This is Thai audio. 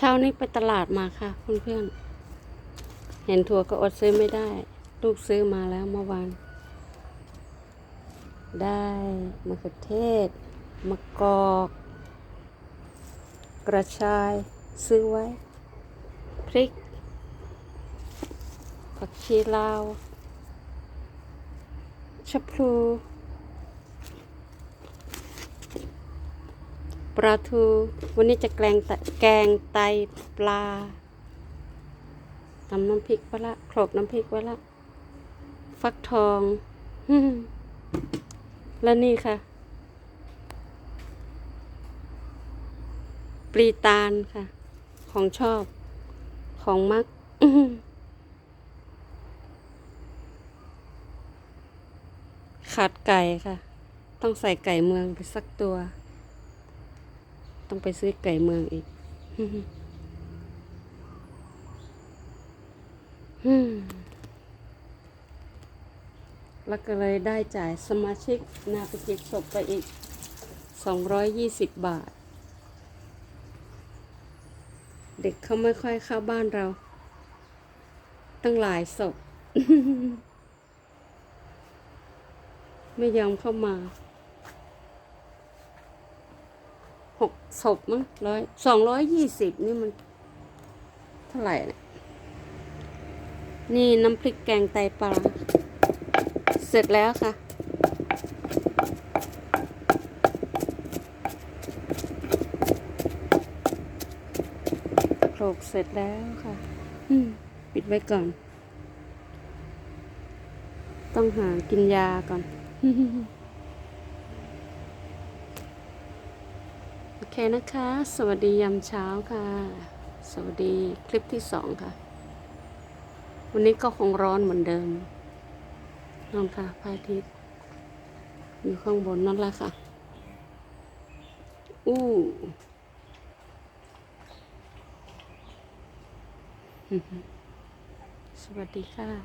เช้านี้ไปตลาดมาค่ะเพื่อนๆ เห็นถั่วก็อดซื้อไม่ได้ ลูกซื้อมาแล้วเมื่อวาน ได้มะเขือเทศ มะกอก กระชาย ซื้อไว้ พริก ผักชีลาวชะพลู ปลาทู วันนี้จะแกงไตแกงไตปลาทำน้ำพริกไว้ละโขลกน้ำพริกไว้ละ ฟักทอง และนี่ค่ะ ปลีตาลค่ะ ของชอบ ของมักขาดไก่ค่ะ ต้องใส่ไก่เมืองไปสักตัว ต้องไปซื้อไก่เมืองอีกแล้วก็เลยได้จ่ายสมาชิกนาปกิจศพไปอีก 220 บาท เด็กเขาไม่ค่อยเข้าบ้านเรา ตั้งหลายศพ ไม่ยอมเข้ามา หกศพมั้งร้อยสองร้อยยี่สิบนี่มัน เท่าไหร่เนี่ยนี่น้ำพริกแกงไตปลา เสร็จแล้วค่ะ โขลกเสร็จแล้วค่ะ ปิดไว้ก่อน ต้องหากินยาก่อน โอเคนะคะ สวัสดียามเช้าค่ะ สวัสดีคลิปที่สองค่ะ วันนี้ก็คงร้อนเหมือนเดิมนั่นค่ะพระอาทิตย์อยู่ข้างบนนั่นแหละค่ะ อู้สวัสดีค่ะ